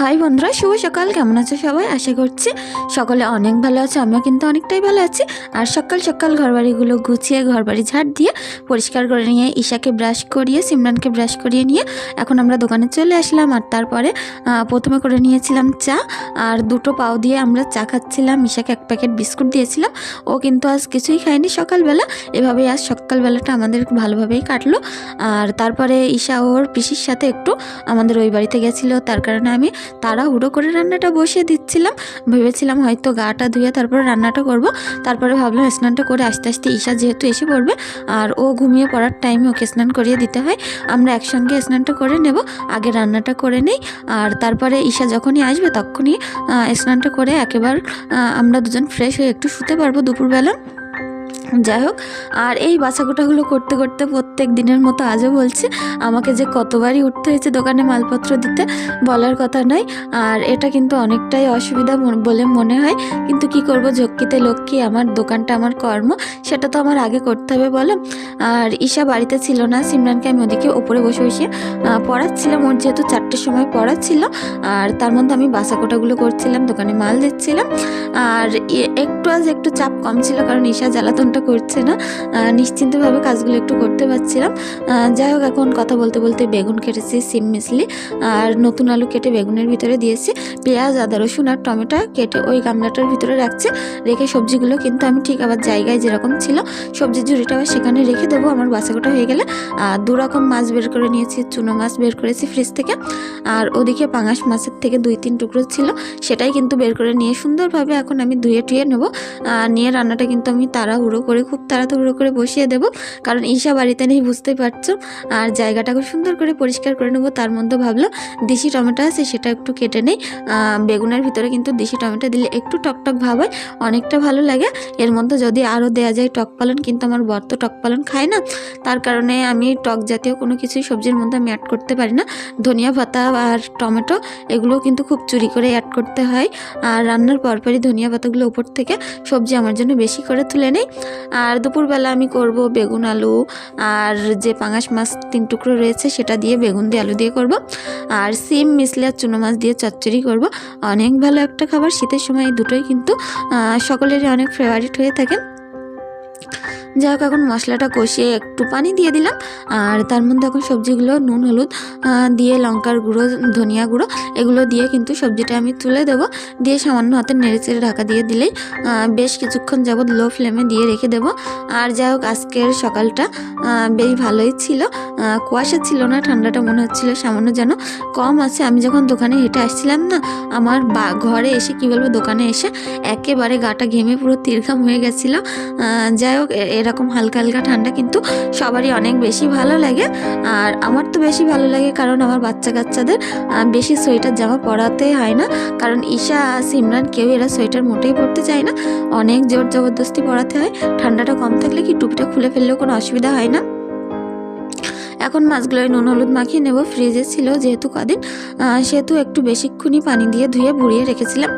High বন্ধুরা, শুভ সকাল। কেমন আছো সবাই? আশা করছি সকলে অনেক ভালো আছে, আমিও কিন্তু অনেকটাই ভালো আছি। আর সকাল সকাল ঘরবাড়িগুলো গুছিয়ে, ঘরবাড়ি ঝাড় দিয়ে পরিষ্কার করে নিয়ে, ঈশাকে ব্রাশ করিয়ে, সিমরানকে ব্রাশ করিয়ে নিয়ে এখন আমরা দোকানে চলে আসলাম। আর তারপরে প্রথমে করে নিয়েছিলাম চা আর দুটো পাও দিয়ে আমরা চা খাচ্ছিলাম। ঈশাকে এক প্যাকেট বিস্কুট দিয়েছিলাম। ও কিন্তু আজ কিছুই খায়নি সকালবেলা। এভাবেই আজ সকালবেলাটা আমাদের ভালোভাবেই কাটলো। আর তারপরে ঈশা ওর পিসির সাথে একটু আমাদের ওই বাড়িতে গেছিল। তার কারণে আমি তাড়াহুড়ো করে রান্নাটা বসিয়ে দিচ্ছিলাম। ভেবেছিলাম হয়তো গাটা ধুয়ে তারপরে রান্নাটা করব। তারপরে ভাবলাম স্নানটা করে আস্তে আস্তে ঈশা যেহেতু এসে পড়বে, আর ও ঘুমিয়ে পড়ার টাইমে ওকে স্নান করিয়ে দিতে হয়। আমরা একসঙ্গে স্নানটা করে নেব, আগে রান্নাটা করে নেই, আর তারপরে ঈশা যখনই আসবে তখনই স্নানটা করে একেবারে আমরা দুজন ফ্রেশ হয়ে একটু শুতে পারব দুপুরবেলা। যাই হোক, আর এই বাছাকুটাগুলো করতে করতে প্রত্যেক দিনের মতো আজও বলছে, আমাকে যে কতবারই উঠতে হয়েছে দোকানে মালপত্র দিতে বলার কথা নয়, আর এটা কিন্তু অনেকটাই অসুবিধা বলে মনে হয়, কিন্তু কি করব ঝক্কিতে লক্ষ্মী, আমার দোকানটা আমার কর্ম, সেটা তো আমার আগে করতে হবে বলো। আর ঈশা বাড়িতে ছিল না, সিমরানকে আমি ওদিকে ওপরে বসে বসে পড়াচ্ছিলাম, ওর যেহেতু চারটের সময় পড়াচ্ছিল, আর তার মধ্যে আমি বাসাকোটাগুলো করছিলাম, দোকানে মাল দিচ্ছিলাম, আর একটু আজ একটু চাপ কম ছিল, কারণ ঈশা জ্বালাতনটা করছে না। নিশ্চিন্তভাবে কাজগুলো একটু করতে পারছিলাম। যাই হোক, এখন কথা বলতে বলতে বেগুন কেটেছি, সিম মিশলি, আর নতুন আলু কেটে বেগুনের ভিতরে দিয়েছি। পেঁয়াজ, আদা, রসুন আর টমেটো কেটে ওই গামলাটার ভিতরে রাখছে। রেখে সবজিগুলো কিন্তু আমি ঠিক আবার জায়গায় যেরকম ছিল, সবজির ঝুড়িটা আবার সেখানে রেখে দেবো। আমার বাসাকোটা হয়ে গেলে, আর দু রকম মাছ বের করে নিয়েছি। চুনো মাছ বের করেছি ফ্রিজ থেকে, আর ওদিকে পাঙাশ মাছের থেকে দুই তিন টুকরো ছিল, সেটাই কিন্তু বের করে নিয়ে সুন্দরভাবে এখন আমি ধুয়ে টুয়ে নেব। নিয়ে রান্নাটা কিন্তু আমি তাড়াহুড়ো করে খুব তাড়াতাড়ি করে বসিয়ে দেবো। কারণ ঈশা বাড়িতে নেই বুঝতেই পারছ? আর জায়গাটা খুব সুন্দর করে পরিষ্কার করে নেব, তার মধ্যে ভাবলো দেশি টমেটো আছে, সেটা একটু কেটে নেই। বেগুনের ভিতরে কিন্তু দেশি টমেটো দিলে একটু টকটক ভাব হয়, অনেকটা ভালো লাগে। এর মধ্যে যদি আরও দেওয়া যায় টক পালন, কিন্তু আমার বর তো টক পালন খায় না। তার কারণে আমি টক জাতীয় কোনো কিছুই সবজির মধ্যে আমি অ্যাড করতে পারি না। ধনিয়া পাতা আর টমেটো এগুলো কিন্তু খুব চুরি করে অ্যাড করতে হয়। আর রান্নার পরপরই ধনিয়া পাতাগুলো উপর থেকে সবজি আমার জন্য বেশি করে তুলে নেই। আর দুপুরবেলা আমি করব বেগুন আলু আর যে পাঙাশ মাছ তিন টুকরো রয়েছে সেটা দিয়ে বেগুন দিয়ে আলু দিয়ে করব। আর সিম মিশলে আর চুনো মাছ দিয়ে চচ্চড়ি করব। অনেক ভালো একটা খাবার শীতের সময় দুটোই কিন্তু সকলেরই অনেক ফেভারিট হয়ে থাকে। যাই হোক, এখন মশলাটা কষিয়ে একটু পানি দিয়ে দিলাম। আর তার মধ্যে এখন সবজিগুলো, নুন, হলুদ দিয়ে লঙ্কার গুঁড়ো, ধনিয়া গুঁড়ো, এগুলো দিয়ে কিন্তু সবজিটা আমি তুলে দেবো। দিয়ে সামান্য হাতে নেড়ে চেড়ে ঢাকা দিয়ে দিলেই বেশ কিছুক্ষণ যাবৎ লো ফ্লেমে দিয়ে রেখে দেবো। আর যাই হোক, আজকের সকালটা বেশ ভালোই ছিল। কুয়াশা ছিল না, ঠান্ডাটা মনে হচ্ছিল সামান্য যেন কম আছে। আমি যখন দোকানে হেঁটে আসছিলাম না, আমার বা, ঘরে এসে কি বলব, দোকানে এসে একেবারে গাটা ঘেমে পুরো তিরঘাম হয়ে গেছিল। যাই হোক এরকম হালকা হালকা ঠান্ডা, কিন্তু সবারই অনেক বেশি ভালো লাগে। আর আমার তো বেশি ভালো লাগে কারণ আমার বাচ্চা কাচ্চাদের বেশি সোয়েটার জামা পরাতে হয় না। কারণ ঈশা সিমরান কেউ এরা সোয়েটার মোটেই পরতে চায় না। অনেক জোর জবরদস্তি পরাতে হয়। ঠান্ডাটা কম থাকলে কি টুপিটা খুলে ফেললেও কোনো অসুবিধা হয় না? এখন মাছগুলোয় নুন, হলুদ মাখিয়ে নেব। ফ্রিজে ছিল যেহেতু কদিন সেহেতু একটু বেশিক্ষণই পানি দিয়ে ধুয়ে ভুড়িয়ে রেখেছিলাম।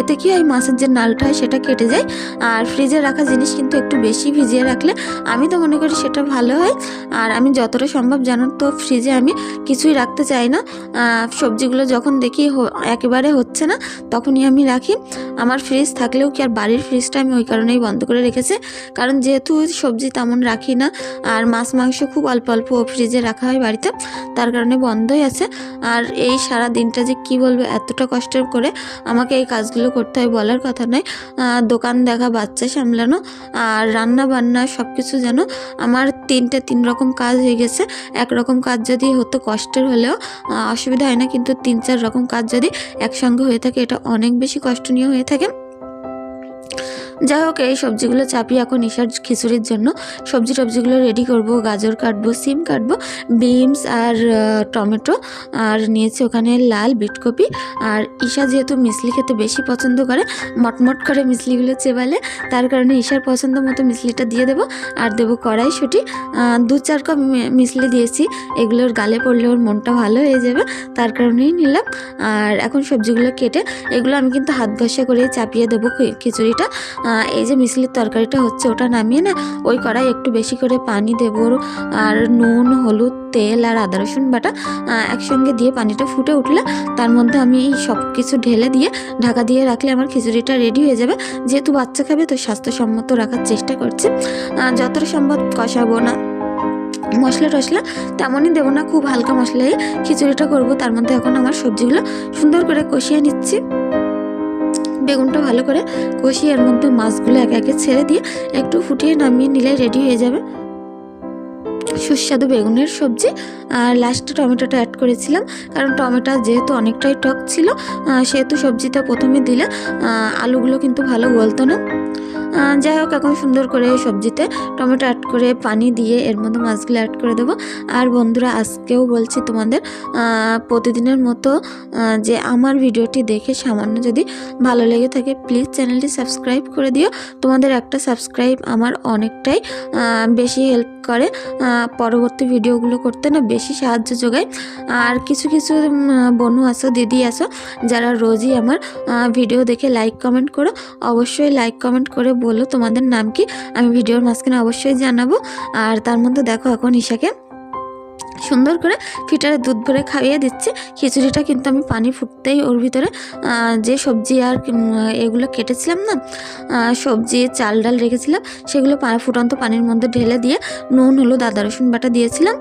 এতে কি হয়, মাছের যে নালটা হয় সেটা কেটে যায়। আর ফ্রিজে রাখা জিনিস কিন্তু একটু বেশি ভিজিয়ে রাখলে আমি তো মনে করি সেটা ভালো হয়। আর আমি যতটা সম্ভব জানো তো, ফ্রিজে আমি কিছুই রাখতে চাই না। সবজিগুলো যখন দেখি একেবারে হচ্ছে না, তখনই আমি রাখি। আমার ফ্রিজ থাকলেও কি আর বাড়ির ফ্রিজটা আমি ওই কারণেই বন্ধ করে রেখেছি। কারণ যেহেতু সবজি তেমন রাখি না, আর মাছ, মাংস খুব অল্প অল্প ফ্রিজে রাখা হয় বাড়িতে, তার কারণে বন্ধই আছে। আর এই সারা দিনটা যে কি বলব, এতটা কষ্ট করে আমাকে এই কাজগুলো করতে হয় বলার কথা নয়। দোকান দেখা, বাচ্চা সামলানো আর রান্না বান্না সব কিছু যেন আমার তিনটে তিন রকম কাজ হয়ে গেছে। একরকম কাজ যদি হতো কষ্টের হলেও অসুবিধা হয় না। কিন্তু তিন চার রকম কাজ যদি একসঙ্গে হয়ে থাকে, এটা অনেক বেশি কষ্টনীয় হয়ে থাকে। যাই হোক, এই সবজিগুলো চাপিয়ে এখন ঈশার খিচুড়ির জন্য সবজি টবজিগুলো রেডি করব, গাজর কাটবো, সিম কাটবো, বিনস আর টমেটো। আর নিয়েছি ওখানে লাল বিটকপি। আর ঈশা যেহেতু মিসলি খেতে বেশি পছন্দ করে, মটমট করে মিসলিগুলো চেবালে, তার কারণে ঈশার পছন্দ মতো মিসলিটা দিয়ে দেবো। আর দেবো কড়াইশুঁটি। দু চার কাপ মিসলি দিয়েছি। এগুলোর গালে পড়লে ওর মনটা ভালো হয়ে যাবে, তার কারণেই নিলাম। আর এখন সবজিগুলো কেটে, এগুলো আমি কিন্তু হাত ঘষা করে চাপিয়ে দেবো খিচুড়িটা। এই যে মিসলির তরকারিটা হচ্ছে, ওটা নামিয়ে না ওই কড়াই একটু বেশি করে পানি দেবো। আর নুন, হলুদ, তেল আর আদা, রসুন বাটা একসঙ্গে দিয়ে পানিটা ফুটে উঠলে তার মধ্যে আমি এই সব কিছু ঢেলে দিয়ে ঢাকা দিয়ে রাখলে আমার খিচুড়িটা রেডি হয়ে যাবে। যেহেতু বাচ্চা খাবে, তো স্বাস্থ্যসম্মত রাখার চেষ্টা করছি। যতটা সম্ভব কষাবো না। মশলা টশলা তেমনই দেবো না, খুব হালকা মশলাই খিচুড়িটা করব। তার মধ্যে এখন আমার সবজিগুলো সুন্দর করে কষিয়ে নিচ্ছি। বেগুনটা ভালো করে কষিয়ে এর মধ্যে মাছগুলো একে একে ছেড়ে দিয়ে একটু ফুটিয়ে নামিয়ে নিলে রেডি হয়ে যাবে। সুস্বাদু বেগুনের সবজি। আর লাস্টে টমেটোটা অ্যাড করেছিলাম। কারণ টমেটো যেহেতু অনেকটাই টক ছিল সেহেতু সবজিটা প্রথমে দিলে আলুগুলো কিন্তু ভালো গলতো না। যাই হোক, এখন সুন্দর করে সবজিতে টমেটো অ্যাড করে পানি দিয়ে এর মধ্যে মাছগুলো অ্যাড করে দেবো। আর বন্ধুরা, আজকেও বলছি তোমাদের প্রতিদিনের মতো যে আমার ভিডিওটি দেখে সামান্য যদি ভালো লেগে থাকে প্লিজ চ্যানেলটি সাবস্ক্রাইব করে দিও। তোমাদের একটা সাবস্ক্রাইব আমার অনেকটাই বেশি হেল্প করে। পরবর্তী ভিডিওগুলো করতে না বেশি সাহায্য যোগায়। আর কিছু কিছু বন্ধু বনু আসো, দিদি আসো, যারা রোজই আমার ভিডিও দেখে লাইক কমেন্ট করো, অবশ্যই লাইক কমেন্ট করে বলো তোমাদের নাম কি, আমি ভিডিওর মাঝখানে অবশ্যই জানাব। আর তার মধ্যে দেখো এখন ঈশাকে। সুন্দর করে ফিটারে দুধ ভরে খাইয়ে দিচ্ছি। খিচুড়িটা কিন্তু আমি পানি ফুটতেই ওর ভিতরে যে সবজি আর এগুলো কেটেছিলাম না সবজি, চাল, ডাল রেখেছিলাম, সেগুলো ফুটন্ত পানির মধ্যে ঢেলে দিয়ে নুন, হলুদ, আদা, রসুন বাটা দিয়েছিলাম।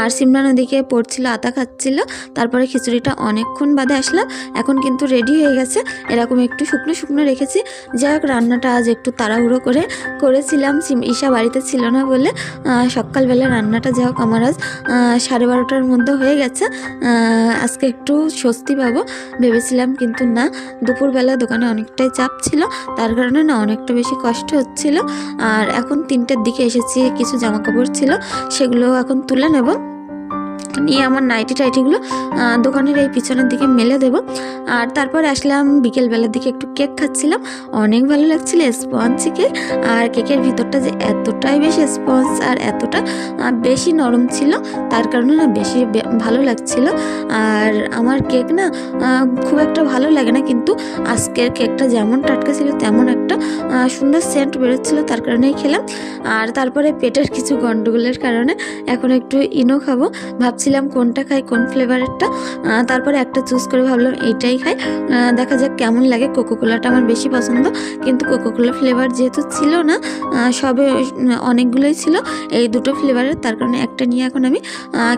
আর সিমরান ওদিকে পড়ছিল, আতা খাচ্ছিল, তারপরে খিচুড়িটা অনেকক্ষণ বাদে আসলাম এখন কিন্তু রেডি হয়ে গেছে। এরকম একটু শুকনো শুকনো রেখেছি। যাই হোক, রান্নাটা আজ একটু তাড়াহুড়ো করে করেছিলাম। ঈশা বাড়িতে ছিল না বলে সকালবেলা রান্নাটা যাই হোক আমার আজ সাড়ে বারোটার মধ্যে হয়ে গেছে। আজকে একটু স্বস্তি পাবো। ভেবেছিলাম কিন্তু না, দুপুরবেলা দোকানে অনেকটাই চাপ ছিল। তার কারণে না অনেকটা বেশি কষ্ট হচ্ছিল। আর এখন তিনটের দিকে এসেছি, কিছু জামা কাপড় ছিল সেগুলো এখন তুলে নেব। নিয়ে আমার নাইটি টাইটিগুলো দোকানের এই পিছনের দিকে মেলে দেব। আর তারপর আসলাম বিকেলবেলার দিকে একটু কেক খাচ্ছিলাম। অনেক ভালো লাগছিল স্পঞ্জ কেক আর কেকের ভিতরটা যে এতটাই বেশি স্পঞ্জ আর এতটা বেশি নরম ছিল, তার কারণে না বেশি ভালো লাগছিল। আর আমার কেক না খুব একটা ভালো লাগে না, কিন্তু আজকের কেকটা যেমন টাটকা ছিল, তেমন একটা সুন্দর সেন্ট বেরোচ্ছিল, তার কারণেই খেলাম। আর তারপরে পেটের কিছু গন্ডগোলের কারণে এখন একটু ইনো খাব। ভাবছিলাম কোনটা খাই, কোন ফ্লেভারেরটা তারপরে একটা চুজ করে ভাবলাম এইটাই খাই। দেখা যাক কেমন লাগে। কোকোকোলাটা আমার বেশি পছন্দ। কিন্তু কোকোকোলা ফ্লেভার যেহেতু ছিল না সবে অনেকগুলোই ছিল। এই দুটো ফ্লেভারের তার কারণে একটা নিয়ে এখন আমি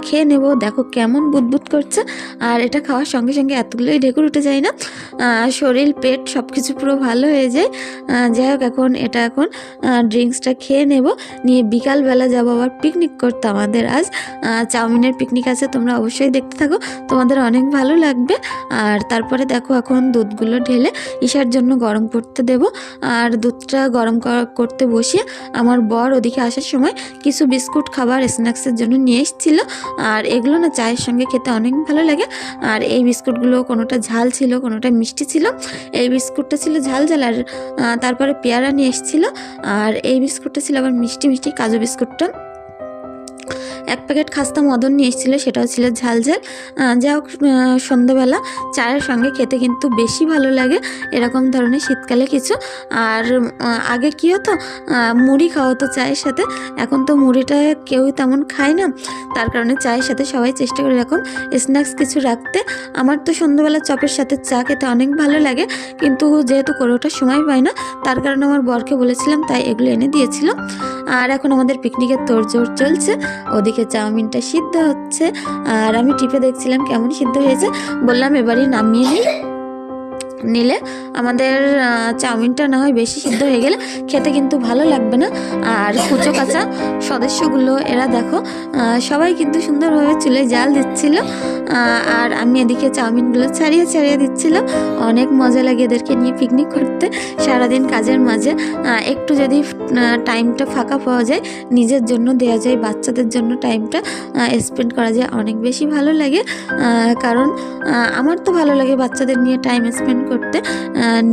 খেয়ে নেব। দেখো কেমন বুদবুদ করছে। আর এটা খাওয়ার সঙ্গে সঙ্গে এতগুলোই ঢেকুর উঠে যায় না। শরীর, পেট সব কিছু পুরো ভালো হয়ে যায়। যাই হোক এখন এটা এখন ড্রিঙ্কসটা খেয়ে নেব। নিয়ে বিকালবেলা যাব আবার পিকনিক করতে আমাদের আজ। চাউমিনের পিকনিক আছে, তোমরা অবশ্যই দেখতে থাকো। তোমাদের অনেক ভালো লাগবে। আর তারপরে দেখো, এখন দুধগুলো ঢেলে ঈশার জন্য গরম করতে দেব। আর দুধটা গরম কর- করতে বসিয়ে আমার বর ওদিকে আসার সময় কিছু বিস্কুট, খাবার স্ন্যাক্সের জন্য নিয়ে এসেছিল। আর এগুলো না চায়ের সঙ্গে খেতে অনেক ভালো লাগে। আর এই বিস্কুটগুলো কোনোটা ঝাল ছিল, কোনোটা মিষ্টি ছিল। এই বিস্কুটটা ছিল ঝাল ঝাল আর তারপরে পেয়ারা নিয়ে এসেছিল। আর এই বিস্কুটটা ছিল আবার মিষ্টি মিষ্টি কাজু বিস্কুটটা। এক প্যাকেট খাস্তা মদন নিয়ে এসেছিল, সেটাও ছিল ঝাল ঝাল। যা হোক সন্ধ্যাবেলা চায়ের সঙ্গে খেতে কিন্তু বেশি ভালো লাগে এরকম ধরনের শীতকালে কিছু। আর আগে কী হতো মুড়ি খাওয়া হতো চায়ের সাথে। এখন তো মুড়িটা কেউই তেমন খায় না। তার কারণে চায়ের সাথে সবাই চেষ্টা করে এরকম স্ন্যাক্স কিছু রাখতে। আমার তো সন্ধ্যাবেলা চপের সাথে চা খেতে অনেক ভালো লাগে, কিন্তু যেহেতু করে ওঠার সময় পাই না, তার কারণে আমার বরকে বলেছিলাম, তাই এগুলো এনে দিয়েছিল। আর এখন আমাদের পিকনিকের তোড়জোড় চলছে। ওদিকে চাউমিনটা সিদ্ধ হচ্ছে। আর আমি টিপে দেখছিলাম কেমন সিদ্ধ হয়েছে। বললাম এবারই নামিয়ে নিই। নিলে আমাদের চাউমিনটা না হয় বেশি সিদ্ধ হয়ে গেলে খেতে কিন্তু ভালো লাগবে না। আর কুচো কাঁচা সদস্যগুলো, এরা দেখো সবাই কিন্তু সুন্দরভাবে চুলে জাল দিচ্ছিল। আর আমি এদিকে চাউমিনগুলো ছাড়িয়ে ছাড়িয়ে দিচ্ছিলাম অনেক মজা লাগে এদেরকে নিয়ে পিকনিক করতে। সারাদিন কাজের মাঝে একটু যদি টাইমটা ফাঁকা পাওয়া যায়, নিজের জন্য দেওয়া যায়, বাচ্চাদের জন্য টাইমটা স্পেন্ড করা যায়। অনেক বেশি ভালো লাগে কারণ আমার তো ভালো লাগে বাচ্চাদের নিয়ে টাইম স্পেন্ড করতে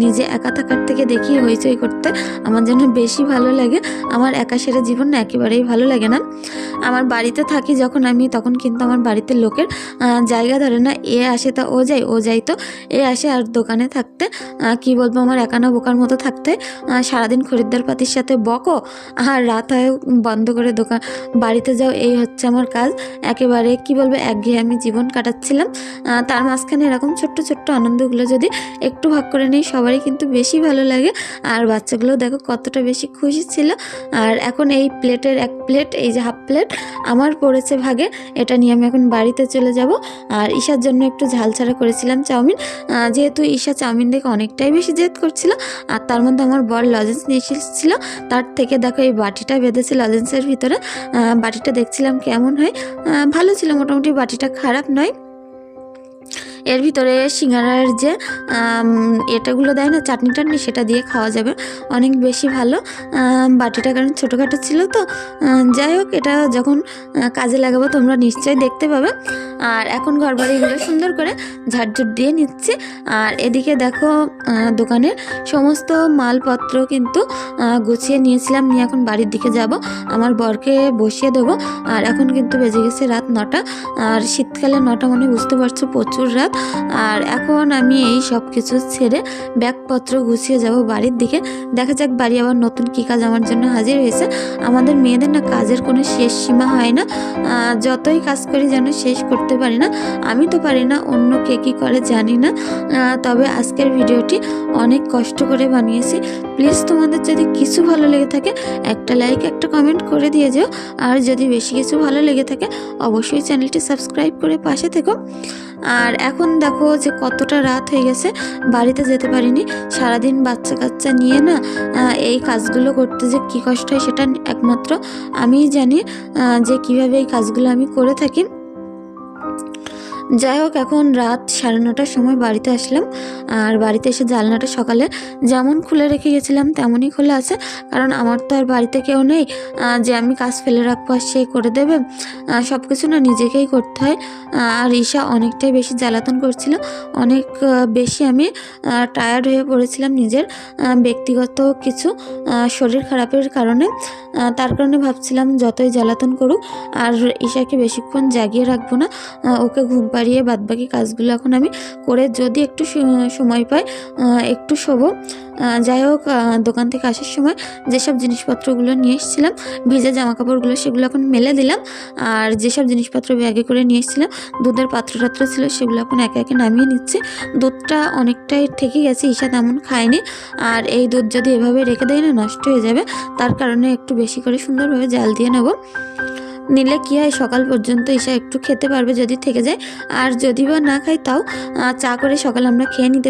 নিজে একা থাকার থেকে দেখি হইচই করতে। আমার যেন বেশি ভালো লাগে, আমার একা সেরা জীবন না একেবারেই ভালো লাগে না। আমার বাড়িতে থাকি যখন আমি, তখন কিন্তু আমার বাড়িতে লোকের জায়গা ধরে না, এ আসে তা ও যায়, ও যাই তো, এ আসে আর দোকানে থাকতে কি বলব আমার একানা বোকার মতো থাকতে সারাদিন খরিদ্দার পাতির সাথে বকো, আর রাত হয় বন্ধ করে দোকান, বাড়িতে যাও, এই হচ্ছে আমার কাজ। একেবারে কি বলব একঘেয়ে আমি জীবন কাটাচ্ছিলাম। তার মাঝখানে এরকম ছোট্ট ছোট্ট আনন্দগুলো যদি একটু ভাগ করে নেই, সবারই কিন্তু বেশি ভালো লাগে। আর বাচ্চাগুলো দেখো কতটা বেশি খুশি ছিল। আর এখন এই প্লেটের এক প্লেট, এই যে হাফ প্লেট, আমার পড়েছে ভাগে। এটা নিয়ে আমি এখন বাড়িতে চলে যাব। আর ঈশার জন্য একটু ঝাল ছাড়া করেছিলাম চাউমিন। যেহেতু ঈশা চাউমিন দেখে অনেকটাই বেশি জেদ করছিল, আর তার মধ্যে আমার বর লজেন্স নিয়ে তার থেকে দেখো এই বাটিটা বেঁধেছে লজেন্সের ভিতরে। বাটিটা দেখছিলাম কেমন হয়। ভালো ছিল, মোটামুটি বাটিটা খারাপ নয়। এর ভিতরে সিঙ্গারার যে এটাগুলো দেয় না, চাটনি টাটনি সেটা দিয়ে খাওয়া যাবে। অনেক বেশি ভালো। বাটিটা কারণ ছোটোখাটো ছিল তো। যাই হোক, এটা যখন কাজে লাগাবো তোমরা নিশ্চয়ই দেখতে পাবে। আর এখন ঘর বাড়িগুলো সুন্দর করে ঝাড়ঝুট দিয়ে নিচ্ছি। আর এদিকে দেখো দোকানের সমস্ত মালপত্র কিন্তু গুছিয়ে নিয়েছিলাম। নিয়ে এখন বাড়ির দিকে যাব। আমার বরকে বসিয়ে দেবো। আর এখন কিন্তু বেজে গেছে রাত নটা। আর শীতকালে নটা মানে বুঝতে পারছ প্রচুর রাত। আর এখন আমি এই সব কিছু ছেড়ে ব্যাগপত্র গুছিয়ে যাব বাড়ির দিকে। দেখা যাক বাড়ি আবার নতুন কী কাজ আমার জন্য হাজির হয়েছে। আমাদের মেয়েদের না কাজের কোনো শেষ সীমা হয় না। যতই কাজ করি যেন শেষ করতে পারি না। আমি তো পারি না, অন্য কে কী করে জানি না। তবে আজকের ভিডিওটি অনেক কষ্ট করে বানিয়েছি। প্লিজ তোমাদের যদি কিছু ভালো লেগে থাকে, একটা লাইক একটা কমেন্ট করে দিয়ে যেও। আর যদি বেশি কিছু ভালো লেগে থাকে, অবশ্যই চ্যানেলটি সাবস্ক্রাইব করে পাশে থেকো। আর এখন দেখো যে কতটা রাত হয়ে গেছে, বাড়িতে যেতে পারিনি। সারাদিন বাচ্চা কাচ্চা নিয়ে না এই কাজগুলো করতে যে কী কষ্ট হয় সেটা একমাত্র আমি জানি যে কীভাবে এই কাজগুলো আমি করে থাকি। যাই হোক, এখন রাত সাড়ে নটার সময় বাড়িতে আসলাম। আর বাড়িতে এসে জানলাটা সকালে যেমন খুলে রেখে গেছিলাম, তেমনই খোলা আছে। কারণ আমার তো আর বাড়িতে কেউ নেই। যে আমি কাজ ফেলে রাখব আর সে করে দেবে সব কিছু না নিজেকেই করতে হয়। আর ঈশা অনেকটাই বেশি জ্বালাতন করছিল। অনেক বেশি আমি টায়ার্ড হয়ে পড়েছিলাম নিজের ব্যক্তিগত কিছু শরীর খারাপের কারণে। তার কারণে ভাবছিলাম যতই জ্বালাতন করুক, আর ঈশাকে বেশিক্ষণ জাগিয়ে রাখব না ওকে ঘুম পাড়িয়ে বাদবাকি কাজগুলো এখন আমি করে যদি একটু সময় পাই একটু শোবো। যাই হোক দোকান থেকে আসার সময় যেসব জিনিসপত্রগুলো নিয়ে এসেছিলাম, ভিজে জামা কাপড়গুলো সেগুলো এখন মেলে দিলাম। আর যেসব জিনিসপত্র ব্যাগে করে নিয়ে এসেছিলাম, দুধের পাত্র টাত্র ছিল সেগুলো এখন একে একে নামিয়ে নিচ্ছে। দুধটা অনেকটাই থেকে গেছে, ঈশা তেমন খায়নি। আর এই দুধ যদি এভাবে রেখে দেয় না, নষ্ট হয়ে যাবে। তার কারণে একটু বেশি করে সুন্দরভাবে জাল দিয়ে নেব। নিলে কি হয়, সকাল পর্যন্ত এসে একটু খেতে পারবে যদি থেকে যায়। আর যদি বা না খাই, তাও চা করে সকাল আমরা খেয়ে নিতে